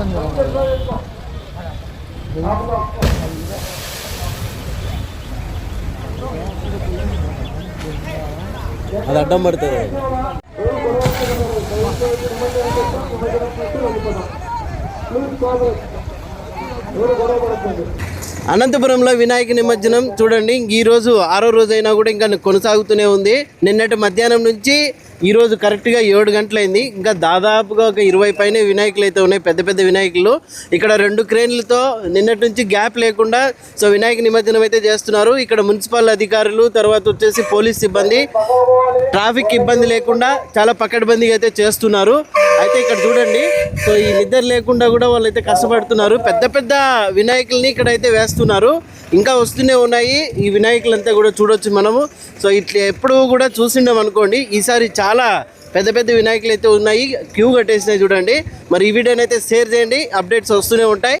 கொஞ்சம் அது அட்டம் எடுத்தது. ஒரு குறை అనంతపురంలో వినాయక నిమజ్జనం. చూడండి ఇంక ఈ రోజు ఆరో రోజు అయినా కూడా ఇంకా కొనసాగుతూనే ఉంది. నిన్నటి మధ్యాహ్నం నుంచి ఈరోజు కరెక్ట్గా ఏడు గంటలైంది. ఇంకా దాదాపుగా ఒక ఇరవై పైన వినాయకులు అయితే ఉన్నాయి. పెద్ద పెద్ద వినాయకులు. ఇక్కడ రెండు క్రేన్లతో నిన్నటి నుంచి గ్యాప్ లేకుండా సో వినాయక నిమజ్జనం అయితే చేస్తున్నారు. ఇక్కడ మున్సిపల్ అధికారులు తర్వాత వచ్చేసి పోలీస్ సిబ్బంది. ట్రాఫిక్ ఇబ్బంది లేకుండా చాలా పకడ్బందీగా అయితే చేస్తున్నారు. అయితే ఇక్కడ చూడండి. సో ఈ నిద్ర లేకుండా కూడా వాళ్ళైతే కష్టపడుతున్నారు. పెద్ద పెద్ద వినాయకుల్ని ఇక్కడ అయితే వేస్తున్నారు. ఇంకా వస్తూనే ఉన్నాయి. ఈ వినాయకులంతా కూడా చూడొచ్చు మనము. సో ఇట్లా ఎప్పుడు కూడా చూసిండాం అనుకోండి. ఈసారి చాలా పెద్ద పెద్ద వినాయకులు అయితే ఉన్నాయి. క్యూ కట్టేసినాయి చూడండి. మరి ఈ వీడియోని అయితే షేర్ చేయండి. అప్డేట్స్ వస్తూనే ఉంటాయి.